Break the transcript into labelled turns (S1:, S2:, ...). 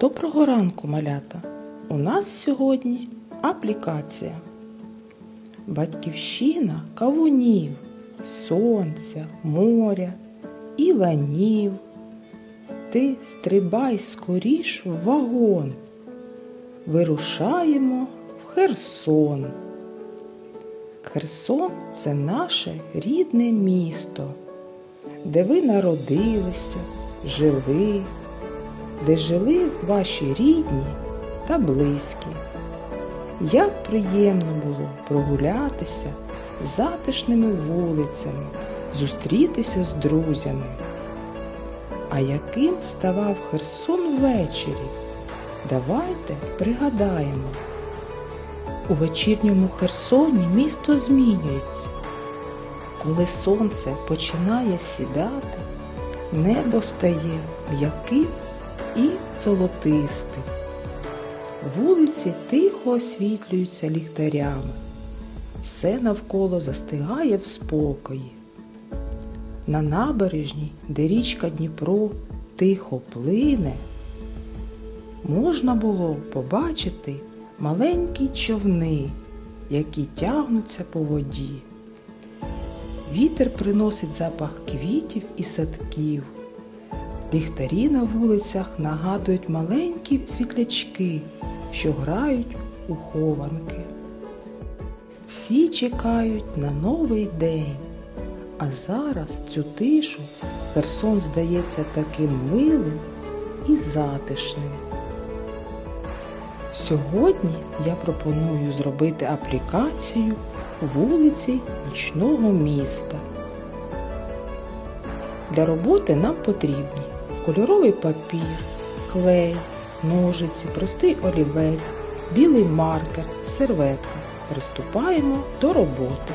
S1: Доброго ранку, малята! У нас сьогодні аплікація. Батьківщина кавунів, сонця, моря і ланів. Ти стрибай скоріш в вагон. Вирушаємо в Херсон. Херсон це наше рідне місто, де ви народилися, жили, де жили ваші рідні та близькі. Як приємно було прогулятися затишними вулицями, зустрітися з друзями. А яким ставав Херсон ввечері? Давайте пригадаємо. У вечірньому Херсоні місто змінюється. Коли сонце починає сідати, небо стає м'яким і золотистим. Вулиці тихо освітлюються ліхтарями. Все навколо застигає в спокої. На набережній, де річка Дніпро тихо плине, можна було побачити маленькі човни, які тягнуться по воді. Вітер приносить запах квітів і садків. Ліхтарі на вулицях нагадують маленькі світлячки, що грають у хованки. Всі чекають на новий день, а зараз цю тишу Херсон здається таким милим і затишним. Сьогодні я пропоную зробити аплікацію вулиці нічного міста. Для роботи нам потрібні кольоровий папір, клей, ножиці, простий олівець, білий маркер, серветка. Приступаємо до роботи.